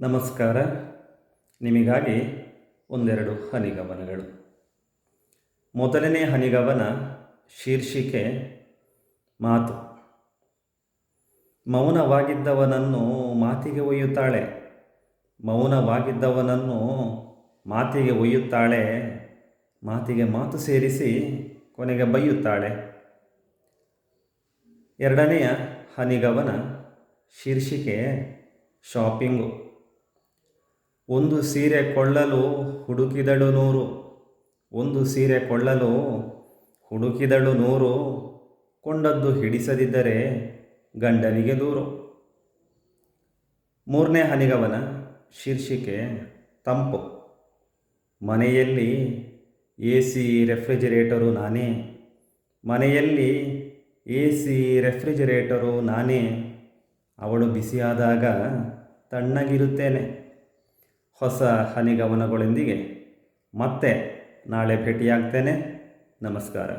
ನಮಸ್ಕಾರ. ನಿಮಗಾಗಿ ಒಂದೆರಡು ಹನಿಗವನಗಳು. ಮೊದಲನೇ ಹನಿಗವನ ಶೀರ್ಷಿಕೆ, ಮಾತು. ಮೌನವಾಗಿದ್ದವನನ್ನು ಮಾತಿಗೆ ಒಯ್ಯುತ್ತಾಳೆ. ಮೌನವಾಗಿದ್ದವನನ್ನು ಮಾತಿಗೆ ಒಯ್ಯುತ್ತಾಳೆ. ಮಾತಿಗೆ ಮಾತು ಸೇರಿಸಿ ಕೊನೆಗೆ ಬೈಯುತ್ತಾಳೆ. ಎರಡನೆಯ ಹನಿಗವನ ಶೀರ್ಷಿಕೆ, ಶಾಪಿಂಗು. ಒಂದು ಸೀರೆ ಕೊಳ್ಳಲು ಹುಡುಕಿದಳು ನೂರು, ಒಂದು ಸೀರೆ ಕೊಳ್ಳಲು ಹುಡುಕಿದಳು ನೂರು, ಕೊಂಡದ್ದು ಹಿಡಿಸದಿದ್ದರೆ ಗಂಡನಿಗೆ ದೂರು. ಮೂರನೇ ಹನಿಗವನ ಶೀರ್ಷಿಕೆ ತಂಪು. ಮನೆಯಲ್ಲಿ ಎ ಸಿ ರೆಫ್ರಿಜಿರೇಟರು ನಾನೇ, ಮನೆಯಲ್ಲಿ ಎ ಸಿ ರೆಫ್ರಿಜಿರೇಟರು ನಾನೇ, ಅವಳು ಬಿಸಿಯಾದಾಗ ತಣ್ಣಗಿರುತ್ತೇನೆ. ಹೊಸ ಹನಿಗವನಗಳೊಂದಿಗೆ ಮತ್ತೆ ನಾಳೆ ಭೇಟಿಯಾಗ್ತೇನೆ. ನಮಸ್ಕಾರ.